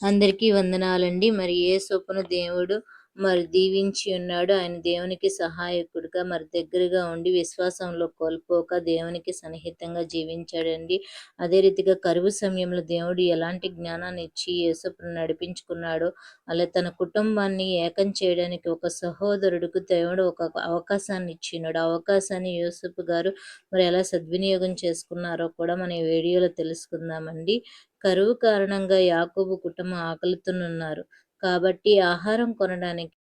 అందరికీ వందనాలండి. మరి ఏ సొప్పున దేవుడు మరి దీవించి ఉన్నాడు. ఆయన దేవునికి సహాయకుడిగా మరి దగ్గరగా ఉండి విశ్వాసంలో కోల్పోక దేవునికి సన్నిహితంగా జీవించాడండి. అదే రీతిగా కరువు సమయంలో దేవుడు ఎలాంటి జ్ఞానాన్ని ఇచ్చి యేసప్పును నడిపించుకున్నాడో అలా తన కుటుంబాన్ని ఏకం చేయడానికి ఒక సహోదరుడికి దేవుడు ఒక అవకాశాన్ని ఇచ్చినాడు. అవకాశాన్ని యూసుఫ్ గారు మరి ఎలా సద్వినియోగం చేసుకున్నారో కూడా మన వీడియోలో తెలుసుకుందామండి. కరువు కారణంగా యాకోబు కుటుంబం ఆకలితోనున్నారు. కాబట్టి ఆహారం కొనడానికి.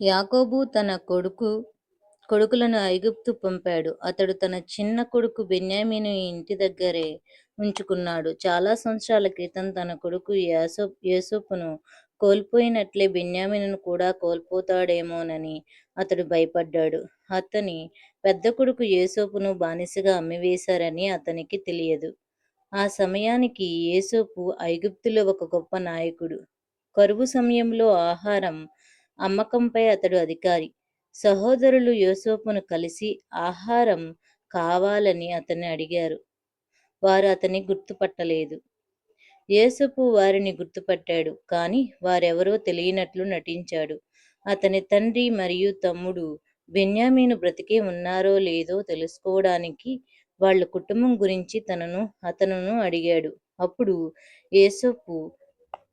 యాకోబు తన కొడుకు కొడుకులను ఐగుప్తు పంపాడు. అతడు తన చిన్న కొడుకు బెన్యామీను ఇంటి దగ్గరే ఉంచుకున్నాడు. చాలా సంవత్సరాల క్రితం తన కొడుకు యాసో యేసోపును కోల్పోయినట్లే బెన్యామిను కూడా కోల్పోతాడేమోనని అతడు భయపడ్డాడు. అతని పెద్ద కొడుకు యేసోపును బానిసగా అమ్మివేశారని అతనికి తెలియదు. ఆ సమయానికి యేసోపు ఐగుప్తులో ఒక గొప్ప నాయకుడు. కరువు సమయంలో ఆహారం అమ్మకంపై అతడు అధికారి. సహోదరులు యోసోపును కలిసి ఆహారం కావాలని అతన్ని అడిగారు. వారు అతన్ని గుర్తుపట్టలేదు. యేసపు వారిని గుర్తుపట్టాడు కానీ వారెవరో తెలియనట్లు నటించాడు. అతని తండ్రి మరియు తమ్ముడు బెన్యామీను బ్రతికే ఉన్నారో లేదో తెలుసుకోవడానికి వాళ్ళ కుటుంబం గురించి తనను అతనును అడిగాడు. అప్పుడు యేసోపు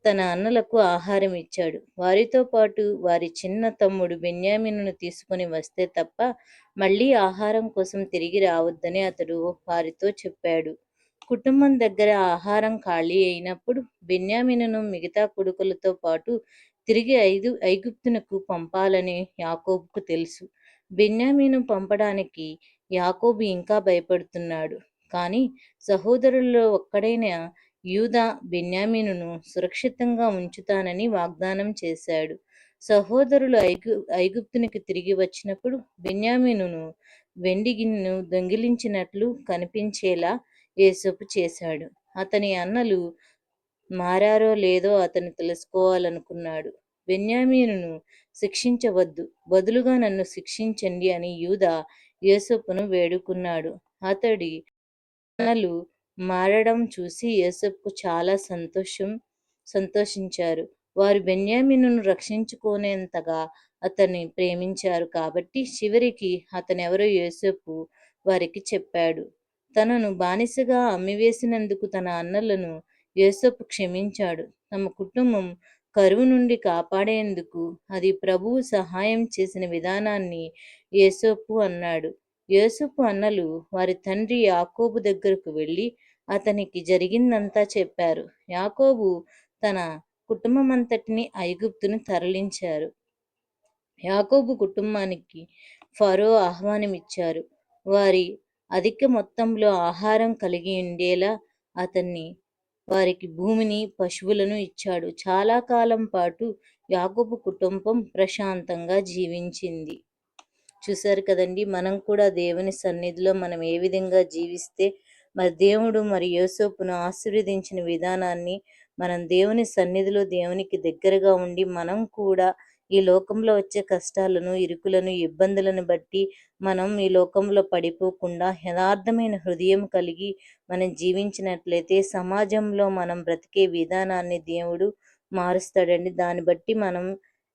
తన అన్నలకు ఆహారం ఇచ్చాడు. వారితో పాటు వారి చిన్న తమ్ముడు బెన్యామిను తీసుకుని వస్తే తప్ప మళ్ళీ ఆహారం కోసం తిరిగి రావద్దని అతడు వారితో చెప్పాడు. కుటుంబం దగ్గర ఆహారం ఖాళీ అయినప్పుడు బెన్యామిను మిగతా కొడుకులతో పాటు తిరిగి ఐదు ఐగుప్తునకు పంపాలని యాకోబుకు తెలుసు. బెన్యామీను పంపడానికి యాకోబు ఇంకా భయపడుతున్నాడు. కానీ సహోదరుల్లో ఒక్కడైన యూదా బెన్యామీనును సురక్షితంగా ఉంచుతానని వాగ్దానం చేశాడు. సహోదరులు ఐగు ఐగుప్తునికి తిరిగి వచ్చినప్పుడు బెన్యామీనును వెండి గిన్నెను దొంగిలించినట్లు కనిపించేలా ఏసపు చేశాడు. అతని అన్నలు మారారో లేదో అతను తెలుసుకోవాలనుకున్నాడు. బెన్యామీనును శిక్షించవద్దు. బదులుగా నన్ను శిక్షించండి అని యూదా యేసప్పును వేడుకున్నాడు. అతడి అన్నలు మారడం చూసి యేసప్పు చాలా సంతోషం సంతోషించారు. వారు బెన్యామిను రక్షించుకునేంతగా అతన్ని ప్రేమించారు కాబట్టి చివరికి అతనెవరో యేసప్పు వారికి చెప్పాడు. తనను బానిసగా అమ్మివేసినందుకు తన అన్నలను యేసప్పు క్షమించాడు. తమ కుటుంబం కరువు నుండి కాపాడేందుకు అది ప్రభువు సహాయం చేసిన విధానాన్ని యేసోపు అన్నాడు. యేసుపు అన్నలు వారి తండ్రి యాకోబు దగ్గరకు వెళ్ళి అతనికి జరిగిందంతా చెప్పారు. యాకోబు తన కుటుంబమంతటిని ఐగుప్తును తరలించారు. యాకోబు కుటుంబానికి ఫరో ఆహ్వానం ఇచ్చారు వారి అధిక మొత్తంలో ఆహారం కలిగి ఉండేలా అతన్ని వారికి భూమిని పశువులను ఇచ్చాడు. చాలా కాలం పాటు యాకోబు కుటుంబం ప్రశాంతంగా జీవించింది. చూశారు కదండి మనం కూడా దేవుని సన్నిధిలో మనం ఏ విధంగా జీవిస్తే మరి దేవుడు మరి యోసోపును ఆశీర్వదించిన విధానాన్ని మనం దేవుని సన్నిధిలో దేవునికి దగ్గరగా ఉండి మనం కూడా ఈ లోకంలో వచ్చే కష్టాలను ఇరుకులను ఇబ్బందులను బట్టి మనం ఈ లోకంలో పడిపోకుండా యథార్థమైన హృదయం కలిగి మనం జీవించినట్లయితే సమాజంలో మనం బ్రతికే విధానాన్ని దేవుడు మారుస్తాడండి. దాన్ని బట్టి మనం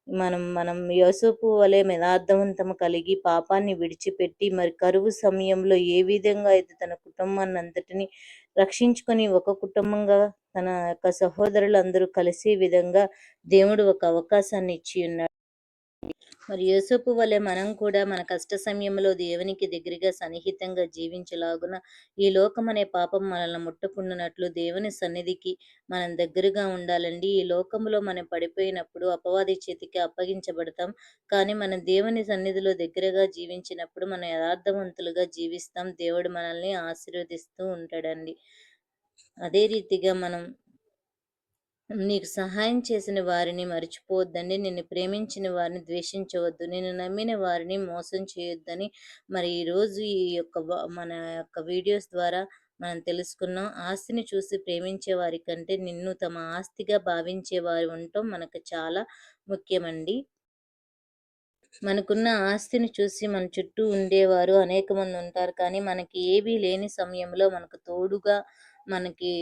మనం మనం యోసపు వలె యథార్థవంతం కలిగి పాపాన్ని విడిచిపెట్టి మరి కరువు సమయంలో ఏ విధంగా అయితే తన కుటుంబాన్ని అంతటిని రక్షించుకొని ఒక కుటుంబంగా తన యొక్క సహోదరులందరూ కలిసే విధంగా దేవుడు ఒక అవకాశాన్ని ఇచ్చి ఉన్నాడు. మరి యోసపు వలె మనం కూడా మన కష్ట సమయంలో దేవునికి దగ్గరగా సన్నిహితంగా జీవించలాగున ఈ లోకం అనే పాపం మనల్ని ముట్టుకున్నట్లు దేవుని సన్నిధికి మనం దగ్గరగా ఉండాలండి. ఈ లోకంలో మనం పడిపోయినప్పుడు అపవాది చేతికి అప్పగించబడతాం. కానీ మనం దేవుని సన్నిధిలో దగ్గరగా జీవించినప్పుడు మనం యథార్థవంతులుగా జీవిస్తాం. దేవుడు మనల్ని ఆశీర్వదిస్తూ ఉంటాడండి. అదే రీతిగా మనం నీకు సహాయం చేసిన వారిని మర్చిపోవద్దండి. నిన్ను ప్రేమించిన వారిని ద్వేషించవద్దు. నేను నమ్మిన వారిని మోసం చేయొద్దని మరి ఈరోజు ఈ యొక్క మన యొక్క వీడియోస్ ద్వారా మనం తెలుసుకున్నాం. ఆస్తిని చూసి ప్రేమించే వారి కంటే నిన్ను తమ ఆస్తిగా భావించే వారు ఉండటం మనకు చాలా ముఖ్యమండి. మనకున్న ఆస్తిని చూసి మన చుట్టూ ఉండేవారు అనేక మంది ఉంటారు. కానీ మనకి ఏవీ లేని సమయంలో మనకు తోడుగా మనకి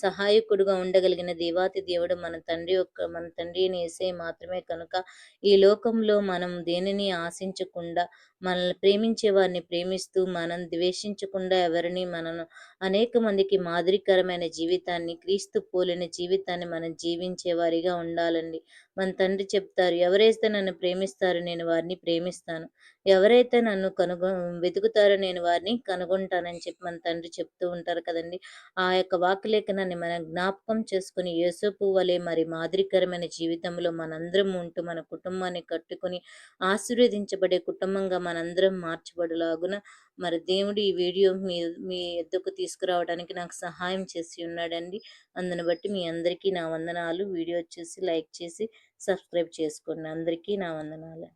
సహాయకుడుగా ఉండగలిగిన దేవాతి దేవుడు మన తండ్రి యొక్క మన తండ్రిని అయిన మాత్రమే కనుక ఈ లోకంలో మనం దేనిని ఆశించకుండా మనల్ని ప్రేమించే వారిని ప్రేమిస్తూ మనం ద్వేషించకుండా ఎవరిని మనను అనేక మందికి మాదిరికరమైన జీవితాన్ని క్రీస్తు పోలిన జీవితాన్ని మనం జీవించే వారిగా ఉండాలండి. మన తండ్రి చెప్తారు ఎవరైతే నన్ను ప్రేమిస్తారో నేను వారిని ప్రేమిస్తాను. ఎవరైతే నన్ను కనుగొ వెతుకుతారో నేను వారిని కనుగొంటానని చెప్పి మన తండ్రి చెప్తూ ఉంటారు కదండి. ఆ యొక్క వాక్యలేఖనాన్ని మనం జ్ఞాపకం చేసుకుని యేసోపు వలె మరి మాదిరికరమైన జీవితంలో మనందరం ఉంటూ మన కుటుంబాన్ని కట్టుకొని ఆశీర్వదించబడే కుటుంబంగా మనందరం మార్చబడులాగున మరి దేవుడు ఈ వీడియో మీ మీ ఎద్దుకు తీసుకురావడానికి నాకు సహాయం చేసి ఉన్నాడండి. అందుని బట్టి మీ అందరికీ నా వందనాలు. వీడియో చూసి లైక్ చేసి సబ్స్క్రైబ్ చేసుకోండి. అందరికీ నా వందనాలు.